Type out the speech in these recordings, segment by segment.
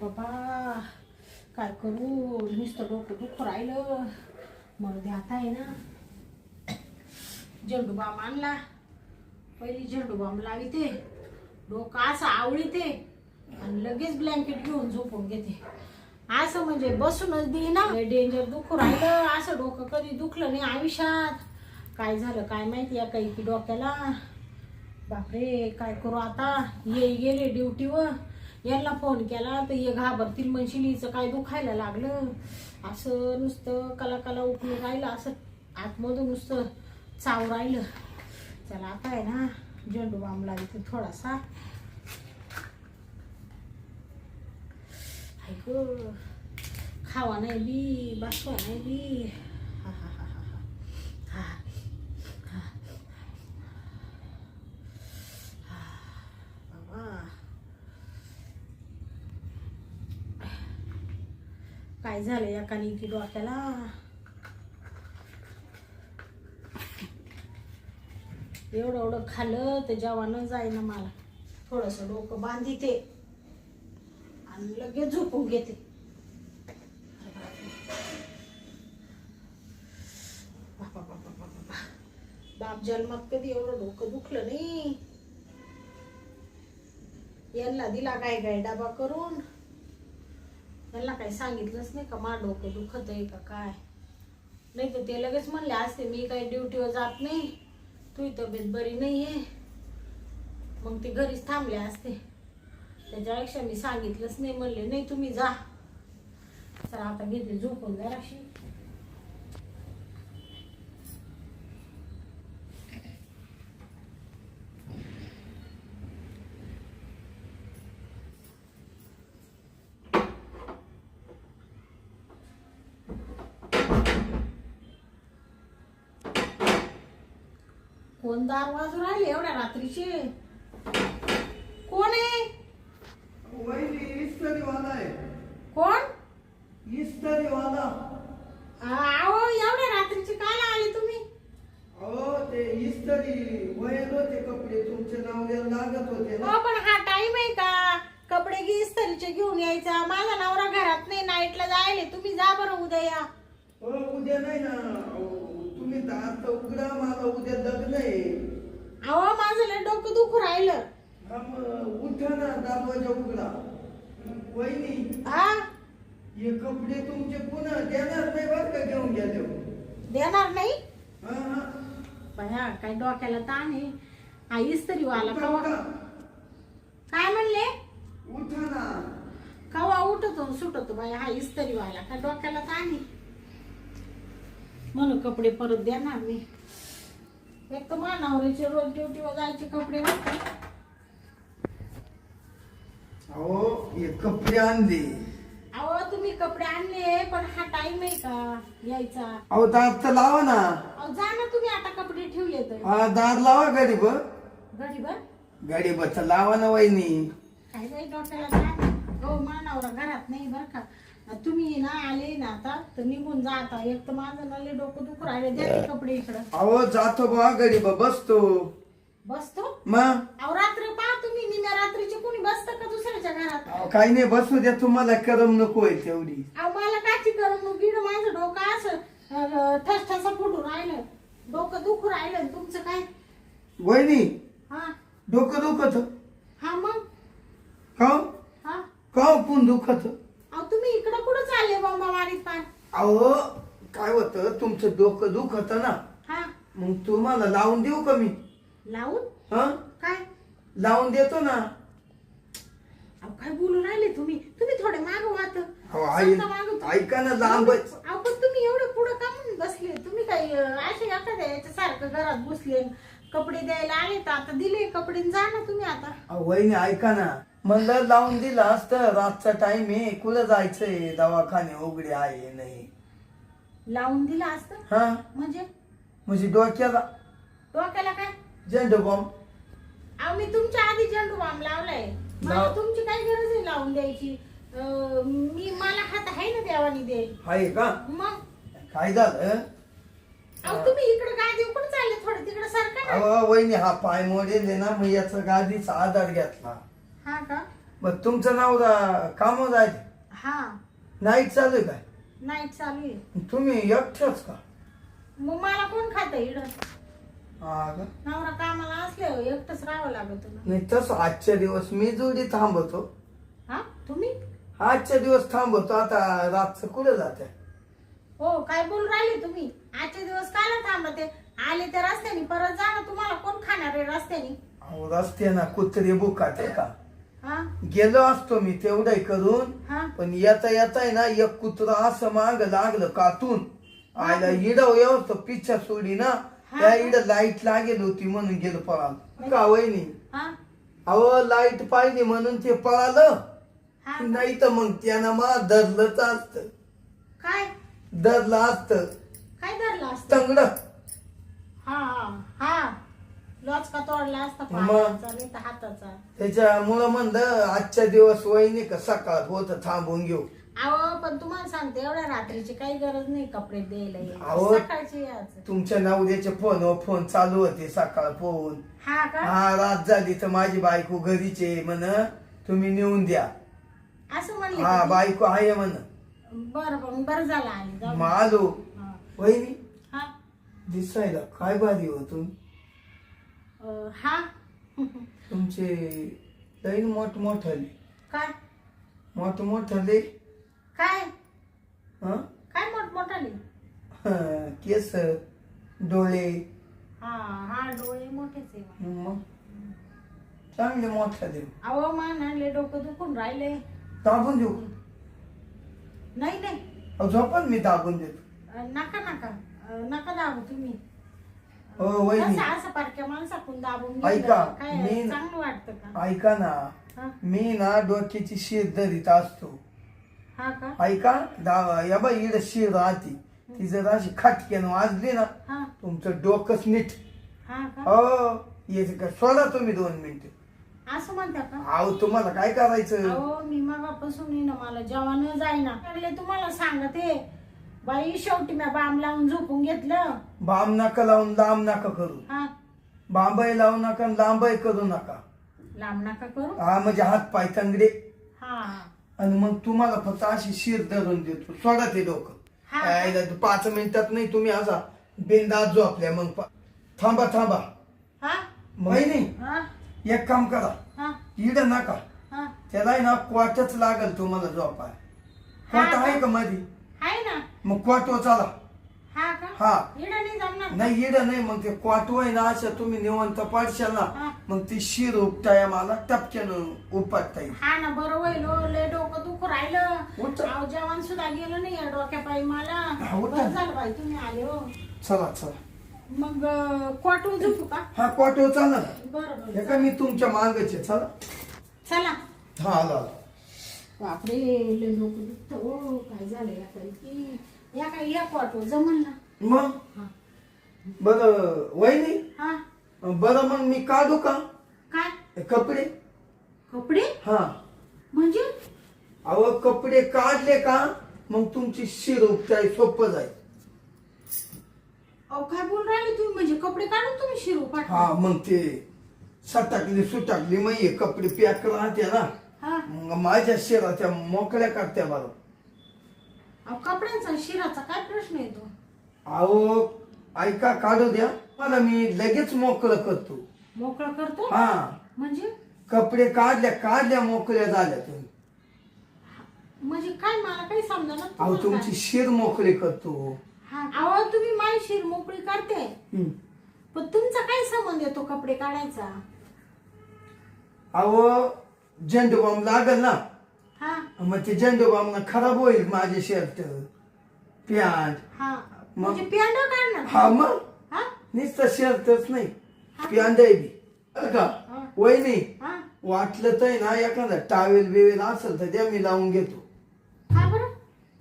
बाबा काय करू? नुसतं डोकं दुखू राहिलं. मग दे आता आहे ना झेंडू बाम आणला. पहिली झेंडू बाम लाविते. डोकं असं आवळीते. आणि लगेच ब्लँकेट घेऊन झोपून घेते. असं म्हणजे बसूनच दे ना डेंजर दुखू राहिलं. असं डोकं कधी दुखलं नाही आयुष्यात. काय झालं काय माहिती या काही की डोक्याला. बापरे काय करू आता? ये गेले ड्युटीवर यांना फोन केला तर हे घाबरतील म्हणशील हिचं काय दुखायला लागलं? असं नुसतं कला कला उठून राहिलं असं आतमधून नुसतं चाव राहिलं. चला आता आहे ना झेंडू बाम लावते थोडासा. ऐक खावा नाही बी बसवा नाही बी हा हा हा हा हा हा बाबा काय झालं या एकाने की डोक्याला? एवढं एवढं खाल्लं तर जेवण जाईना मला. थोडस डोकं बांधिते. आणि लगेच झोपून घेते. बाप जन्मात कधी एवढं डोकं दुखलं नाही. यांना दिला काय काय डबा करून. त्यांना काही सांगितलंच नाही का मा डोकं दुखत आहे का काय? नाही तर ते लगेच म्हणले असते मी काही ड्युटीवर जात नाही तुझी तब्येत बरी नाही आहे मग ते घरीच थांबले असते. त्याच्यापेक्षा मी सांगितलंच नाही म्हणले नाही तुम्ही जा. चला आता घेते झोपून जराशी. कोण दार वाजू राहिले? एवढ्या रात्रीचे. कोण आहे? वहिनी इस्त्रीवाला आहे. कोण? इस्त्रीवाला अहो एवढ्या रात्रीचे काय आले तुम्ही? अहो ते इस्त्री वयल होते कपडे तुमचे नाव लागत होते ना. हो पण हा टाइम आहे का? कपडे घे इस्त्रीचे घेऊन यायचा. माझा नवरा घरात नाही नाईटला जायले. तुम्ही जा बरं उद्या या. हो उद्या नाही ना. अहो, तर आता उघडा मला उद्या लग्न आहे अहो माझं लय डोकं दुखू राहिलं. हा मग उठा ना दरवाजा उघडा. वहिनी हा? हे कपडे तुमचे पुन्हा देणार नाही बरं का घेऊन गेले देणार नाही? हा हा. बया काय डोक्याला ताण आहे? हा इस्त्री वाला उठा, कवा? उठा. काय म्हणले? उठा ना. कवा उठतो सुटतो बाया? हा इस्त्री वाला काय डोक्याला ताण आहे? म्हणून कपडे परत देणार मी एक तर मानावरीचे रोज ड्युटीवर जायचे कपडे. अहो हे कपडे आणले. अहो तुम्ही कपडे आणले पण हा टाइम आहे का यायचा? अहो दार तर लावा ना. अहो जा ना तुम्ही आता कपडे ठेवले तर. हा दार लावा गाडी बघ गडीभर गाडी बस लावा ना वहिनी. काय बाई डोक्याला हो मानावरा घरात नाही बरं का. तुम्ही ना आले ना आता तर निघून जा आता. एक तर माझं नाले डोकं दुखू राहिले द्या ते कपडे इकडं. अहो जातो बा गडी बा बसतो. बसतो? मग अहो रात्र पहा तुम्ही निम्या रात्रीचे कोणी बसतं का दुसऱ्याच्या घरात? अहो, काही नाही बसू द्या. तुम्हाला करम नको आहे तेवढी. अहो मला काची करून गिड माझं डोकं असं अं, ठसठसा फुटून राहिलं डोकं दुखू राहिलं आणि तुमचं काय? वहिनी हा. डोकं दुखत. हा मग? का हा का पण दुखत? अहो तुम्ही इकडं कुठं चालले बाबा मारीत पाय अहो काय होतं? तुमचं डोकं दुखत ना. हा. मग तुम्हाला लावून देऊ का मी? लावून? हा? काय? लावून देतो ना. अहो काय बोलू राहिले तुम्ही? तुम्ही थोडे माग वात अहो, आई- ऐका ना. अहो पण तुम्ही एवढं पुढं का म्हणून बसले? तुम्ही काही अं, असे एखाद्या याच्यासारखं घरात बसले? कपडे द्यायला आले तर आता दिले कपडे आणि जा ना तुम्ही आता. अहो, वहिनी ऐका ना. म्हणलं लावून दिलं असतं. रातचा टाइम आहे. कुठं जायचंय? दवाखाने उघडे आहे नाही. लावून दिलं असतं? हा. म्हणजे? म्हणजे डोक्याला. डोक्याला काय? झेंडू बॉम्ब. अहो मी तुमच्या आधी झेंडू बाम लावलाय. मला लाव. तुमची काय गरज आहे लावून द्यायची. अं, मी मला हात आहे ना देवानी दे आहे का? मग? काय झालं? अहो तुम्ही इकडे गादी उकडे चालले थोडे. तिकडे सारखा अहो वहिनी हा पाय मोडेल आहे ना. मग याचा गादीचा आधार घेतला. हा का? बर तुमचं नाव कामावर आहे हा. नाईट चालू आहे काय? नाईट चालू आहे. तुम्ही एकट्याच का? मग मला कोण खात इड? हा का? नवरा कामाला असल्यावर एकटंच राहावं लागत तुला नाही तसं आजच्या दिवस मी जोडी थांबवतो. हा? तुम्ही? आजच्या दिवस थांबवतो. आता रातचं कुठे जाते? हो काय बोलून राहिले तुम्ही? आजचे दिवस काला थांबते? आले ते रस्त्याने परत जा ना तुम्हाला कोण खाणार आहे रस्त्याने? अहो रस्ते ना कुत्रे बुकाटे का? हा? गेलो असतो मी तेवढं करून हा? पण येता येता आहे ना एक कुत्रा असं माग लागलं कातून. आयला इड व्यवस्थ पिच्छा सोडी ना त्या इड लाइट लागेल होती म्हणून गेलो पळाल. का वहिनी? हा? अहो लाइट पाहिजे म्हणून ते पळालं. हा नाही तर मग त्यानं मा धरलंच असत. काय? धरलं असत. काय धरलं असतं? तंगड. हा हा हा. लॉचका तोडला असता मग? पायाचा नाही तर हाताचा. त्याच्यामुळं म्हणलं आजच्या दिवस वहिनी का? सकाळ होत थांबून घेऊ. अहो पण तुम्हाला सांगते एवढ्या रात्रीची काही गरज नाही कपडे द्यायला यायला. सकाळची यायचं तुमच्या नवऱ्याचे फोन फोन चालू होते सकाळ फोन. हा का? हा रात झाली तर माझी बायको घरीचे म्हण तुम्ही नेऊन द्या. असं म्हणले हा का? बायको आहे म्हण. बरं बरं बरं झालं आली जाऊ मग आलो. हा. वहिनी हा. दिसायला काय भारी हो तुम्ही. हा? तुमचे लई मोठ मोठाले. काय? मोठ मोठाले. काय? हा? काय मोठमोठाली हं, केस डोळे. हा हा डोळे मोठेच आहे मग. चांगले मोठाले. अहो मान आणले डोकं दुखून राहिले. दाबून देऊ. नाही नाही. अहो, झोपन मी दाबून देतो. अं, नका नका. अं, नका दाबू तुम्ही. हो वहिनी. कसं असं पारख्या माणसाकडून दाबून ऐका, घेतलं, काय मी- चांगलं वाटतं का? ऐका ना? मी ना डोक्याची शिर धरीत असतो. हा का? ऐका दा- या बाई शिर राहते. ती जर अशी खाटक्यानं वाजली ना हा. तुमचं डोकंच नीट. हा का? हो येते का? सोडा तुम्ही दोन मिनिटं. असं म्हणता का? अहो तुम्हाला काय करायचं? अहो मी मगापासून आहे ना मला जेवण जाईना. लागले तुम्हाला सांगते. बाई शेवटी मी बाम लावून झोपून घेतलं. बाम नका लावून लांब नका करू. हा. बांबाई लावू नका आणि लांबाई करू नका. लांब नका करू. हा म्हणजे हात पाय तंगडे. हा. आणि मग तुम्हाला फक्त अशी शिर धरून देतो. सोडा ते डोकं. हा. यायला तर पाच मिनिटात नाही तुम्ही असा बेंदात झोपल्या मग पा- थांबा थांबा. हा. वहिनी हा. एक काम करा. हा. इड नका. हा. त्याला आहे ना क्वाटच लागल तुम्हाला झोपाय क्वाट. आहे का मधी? आहे ना? मग क्वाटो चला. हा का? हा. इडं नाही जमणार. नाही इड नाही मग ते क्वाटो आहे ना अशा तुम्ही निवंत पाडशाल हा. ना मग ती शिर उपटाय मला टपक्यानं उपटता येईल. हा ना बरं होईल हो, लय डोकं दुखू राहिलं. उठ. अहो जेवण सुद्धा गेलं नाही या डोक्या पायी मला. हा, उठ. बरं झालं बाई तुम्ही आले हो. चला चला. मग क्वाटून झोपू का? हा क्वाटो चला ना बरं हे बरं का मी तुमच्या मागचे चला. चला. हा आला आला. बापरे लय डोकं दुखतं. हो काय झालं या काही की या काही या क्वाटो जमल ना? मग? हा. बरं वहिनी? हा. बरं मग मी काढू का काय? हे कपडे? कपडे? हा. म्हणजे? अहो कपडे काढले का मग तुमची शिर उपटाय सोपं जाईल. अहो काय बोल राहिले तुम्ही? म्हणजे कपडे काढून तुम्ही शिरू हा पाठवा मग ते सटाकली सुटाकली मग हे कपडे पॅक राहते ना. हा? मग माझ्या शिरा त्या मोकळ्या काढत्या बरं अहो कपड्यांचा शिराचा काय प्रश्न येतो अहो ऐका काढू द्या. मला मी लगेच मोकळं करतो. मोकळा करतो? हा. म्हणजे? कपडे काढल्या काढल्या मोकळ्या झाल्या तुम्ही म्हणजे काय मला काही समजा ना अहो तुमची शिर मोकळी करतो. अहो तुम्ही माझी शिर मोकळी करते. पण तुमचा काय संबंध येतो कपडे काढायचा? अहो झेंडू बॉम्ब लागल ना? हा. मग ते झेंडू बॉम्ब खराब होईल माझे शर्ट. पॅन्ट हा. म्हणजे काढणार हा मग? हा? नुसतं शर्टच नाही. पॅन्ट आहे बी. बरं का? हा. वहिनी हा. वाटलं तर ना एखादा टावेल बिवेल असेल तर त्या मी लावून घेतो. बरं.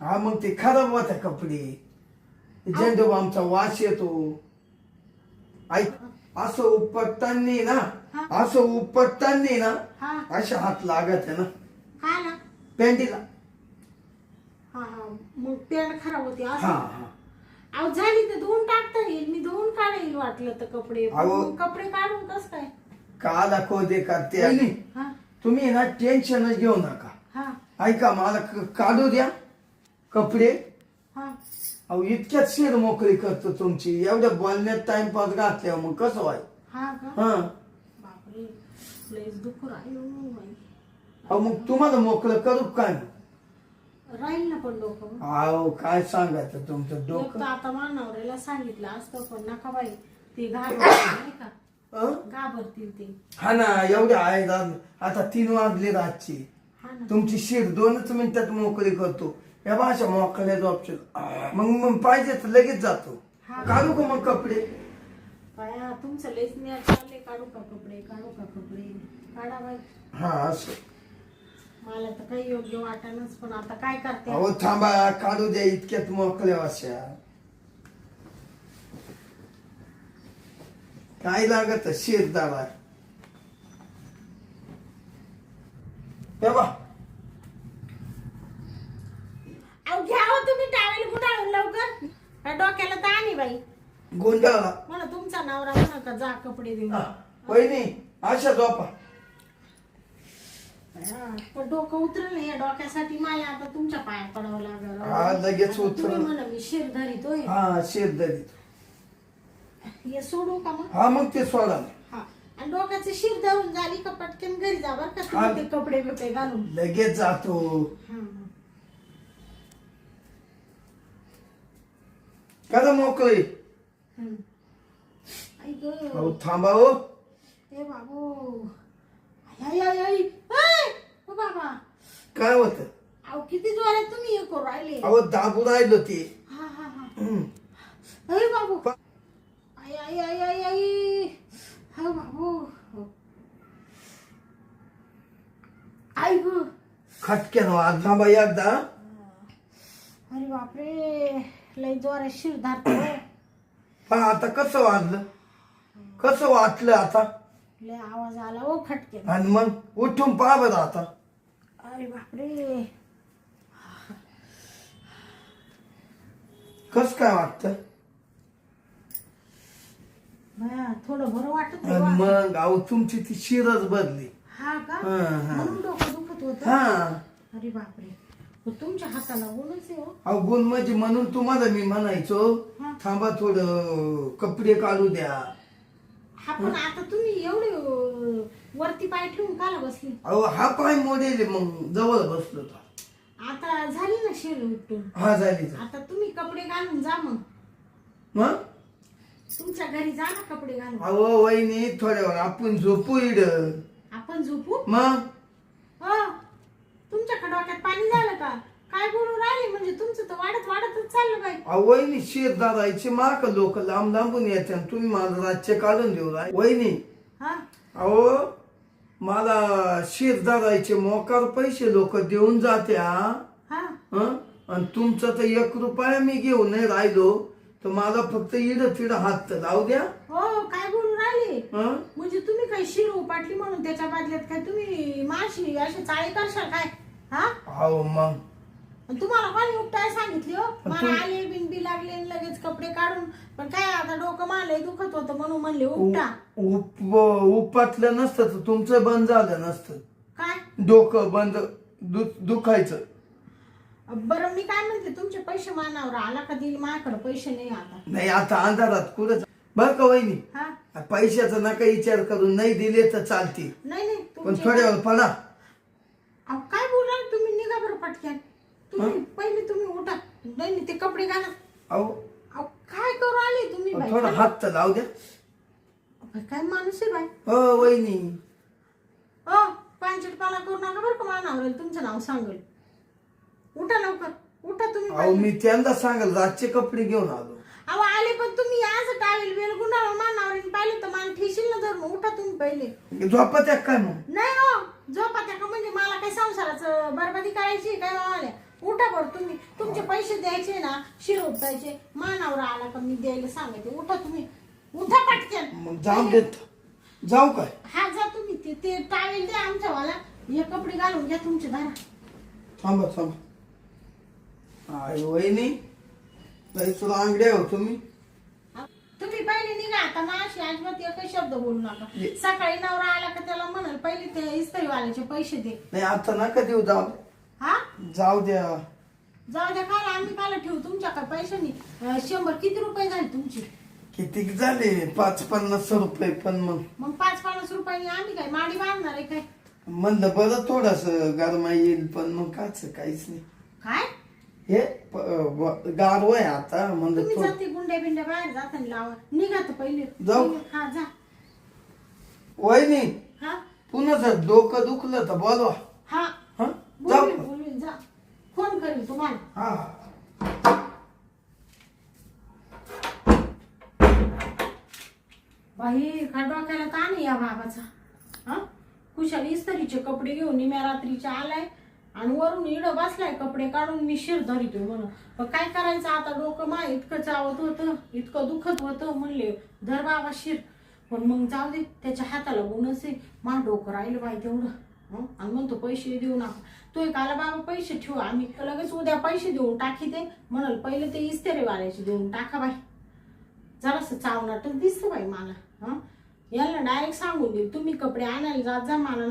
हा मग ते खराब होता कपडे. झेंडू वास येतो. ऐक असं उपटताना ना हा. असं उपटताना ना हा. अशा हात लागत आहे ना. काय ना. पॅन्टीला हा हा. मग पॅन्ट खराब होती हा असं? हा अहो झाली तर धुवून टाकता येईल. मी धुवून काढेल वाटलं तर कपडे. पण अहो. मग कपडे काढून कस काय? काला खोदे करते हा. तुम्ही ना टेन्शनच घेऊ नका. हा. ऐका मला क- काढू द्या कपडे. हा. अहो इतक्यात शेर मोकळी करतो तुमची. एवढ्या बोलण्यात टाइमपास घातल्यावर मग कसं व्हाय? हा का? हा. बापरे लयच दुःख राहील बाई. अहो मग तुम्हाला मोकळं करू काय राहील ना पण डोकं अहो काय सांगायचं तुमचं एक तर डोकं आता मानवऱ्याला सांगितलं असतं पण नका बाई ते घाबरतील नाही का? अं? घाबरतील ते. हा ना एवढ्या आहे रात- आता तीन वाजले रातची. हा ना. तुमची शिर दोनच मिनिटात मोकळी करतो. या भाषा मोकळ्याच ऑप्शन मग मग पाहिजे तर लगेच जातो. काढू का मग कपडे? बाया तुमचं लयच नाही चालले काढू का कपडे? काढू का कपडे? काढा बाई. हा असं. मला तर काही योग्य वाटानच पण आता काय करते? अहो थांबा काढू द्या इतक्यात मोकळ्या अशा काय लागत शिर दावा? हे बा अहो घ्या हो तुम्ही टावेल गुंडाळून लवकर या डोक्याला तर आणि बाई. गोंधळला मला तुमचा नवरा म्हणा का जा कपडे देऊ हा, वहिनी अशा झोपा. हा, पण डोकं उतरलं नाही या डोक्यासाठी. मला आता तुमच्या पाया पडावं हा, लागलं लगेच आता तुम्ही उतरलं. म्हणा मी शिर धरितोय हा शिर दरी हे सोडू का मग? हा मग ते सोडा. हा. आणि डोक्याचे शिर धरून झाली का पटकन घरी जा बरं का. हा. तुम्ही ते कपडे बिपडे घालून. लगेच जातो. हा, करा मोकळी अहो थांबा हो ए बाबू आई आई आई ऐ, ओ बाबा काय होत अहो किती जोरात तुम्ही हे करू राहिले अहो दाबू राहिलो ते हा हा हा हम्म. अरे बाबू पा- आई आई आई आई आई हा बाबू आई ग खटक्यानं वाज थांबा एकदा अरे बापरे लय जोरात शिर धारतो पण आता कसं वाजलं? कसं वाटलं आता? लय आवाज आला ओ खटके आणि मग उठून पहा बरं आता. अरे बापरे. कस काय वाटतं? बया थोडं बरं वाटत आणि. मग अहो तुमची ती शिरच बदली. हा का? हा, हा. म्हणून डोकं दुखत होत. हा. अरे बापरे. तुमच्या हाताला गुणच आहे हो. अहो गुण म्हणजे म्हणून तुम्हाला मी म्हणायचो हा. थांबा थोडं कपडे काढू द्या. हा पण आता तुम्ही एवढे अं, वरती पाय ठेवून काला बसली? अहो हा पाय मोडेल मग जवळ बसलो तो. आता झाली ना शेर उठून हा झाली. आता तुम्ही कपडे घालून जा मग. मग? तुमच्या घरी जा ना कपडे घालून. अहो वहिनी थोड्या वेळ आपण झोपू इड. आपण झोपू? मग? हो. तुमच्या डोक्यात पाणी झालं का? काय बोलू राहिले? म्हणजे तुमचं तर वाढत वाढतच चाललं बाई. अहो वहिनी शिर दादायचे माक लोक लांब लांबून आणि तुम्ही मला राज्य काढून देऊ राय वहिनी हा? अहो मला शिर दादायचे मोकार पैसे लोक देऊन जात्या हा? हं? आणि तुमचं तर एक रुपया मी घेऊन नाही राहिलो. तर मला फक्त इड तिड हात तर लावू द्या. हो काय हं? म्हणजे तुम्ही काही शिर उपाटली म्हणून त्याच्या बदल्यात काय तुम्ही माशी असे चाळे करशाल काय? हा? अहो मग. आणि तुम्हाला कोणी उपटाय सांगितली हो? मला तू- आले बिनबी लागले आणि लगेच कपडे काढून. पण काय आता डोकं मारलंय दुखत होतं म्हणून म्हणले उपटा. उप उपातलं नसतं तर तुमचं बंद झालं नसतं. काय? डोकं बंद दु- दुखायचं. बरं मी काय म्हणते तुमचे पैसे मानावर आला का देईल? माझ्याकडे पैसे नाही आता. नाही आता अंधारात कुठं बर का वहिनी? हा. पैशाचा नका विचार करून नाही दिले तर चालते नाही नाही पण तुमचे थोड्या वेळ पडा. अहो, काय बोलाल तुम्ही? निघा बरं पटक्यान. तुम्ही पहिले तुम्ही उठा. नाही नाही, ते कपडे घाला. अहो. अहो, काय करू आले तुम्ही बाई? थोडा हात तर लावू द्या. बाई, काय माणूस आहे बाई? हो वहिनी. हो पानचटपाला करू नका बरं का मानावर तुमचं नाव सांगेल. उठा लवकर. उठा तुम्ही अहो. मी त्यांना सांगेल रातचे कपडे घेऊन आलो. अहो आले पण तुम्ही आज टावेल वेल गुंडावर मानावर पाहिलं तर मान ठेशील ना धरून उठा तुम्ही पहिले. झोपा त्या काय मग? नाही हो झोपा त्या का म्हणजे मला काय संसाराचं बरबादी करायची काय मामाला उठा बरं तुम्ही. तुमचे पैसे द्यायचे ना शिर उपटायचे मानावर आला का मी द्यायला सांगायचे उठा तुम्ही. उठा पटकन. मग जाऊ देत जाऊ काय? हा जा तुम्ही. ते ते टावेल द्या आमच्यावाला. हे कपडे घालून घ्या तुमचे दारा थांबा थांबा. आय वहिनी. तुला हो तुम्ही. तुम्ही पहिले निघा आता माझी अजिबात एकही शब्द बोलू नका. सकाळी नवरा आला का त्याला म्हणाल पहिले ते इस्त्रीवाल्याचे पैसे दे. नाही आता नका देऊ जाऊ हा? जाऊ द्या. जाऊ द्या काय आम्ही काला ठेवू तुमच्याकडे पैसे नाही. अं, शंभर किती रुपये झाले तुमचे? किती झाले? पाच पन्नास रुपये पण मग. मग पाच पन्नास रुपयांनी आम्ही काय माडी बांधणार आहे काय? म्हणलं बरं थोडस गरमा येईल पण मग काच काहीच नाही. काय? हे गारव आहे आता म्हणलं तुम्ही थोडं जाते गुंड्या बिंड्या बाहेर जाताना लावा. निघा तर पहिले. जाऊ. निघा. हा जा. वहिनी हा? पुन्हा जर डोकं दुखलं तर बोलवा. हा. हा? जा. फोन करेल तुम्हाला. हा. बाई का डोक्याला ताण या बाबाचा? हा? कुशाल इस्त्रीचे कपडे घेऊन निम्या रात्रीच्या आलाय. आणि वरून इड बसलाय कपडे काढून मी शिर धरितो म्हणून. पण काय करायचं आता डोकं मा इतकं चावत होतं इतकं दुखत होतं म्हणले धर बाबा शिर. पण मग जाऊ दे त्याच्या हाताला गुणच आहे. मा डोकं राहिलं बाई तेवढं. आणि म्हणतो पैसे देऊ नका. तो एक आला बाबा पैसे ठेवा. आम्ही लगेच उद्या पैसे देऊन टाकी ते. म्हणाल पहिले ते इस्तेरे वाल्याचे देऊन टाका बाई. जरासं चावणार तर दिसतं बाई मला. हं? याला डायरेक्ट सांगून देईल तुम्ही कपडे आणायला जात जा मला ना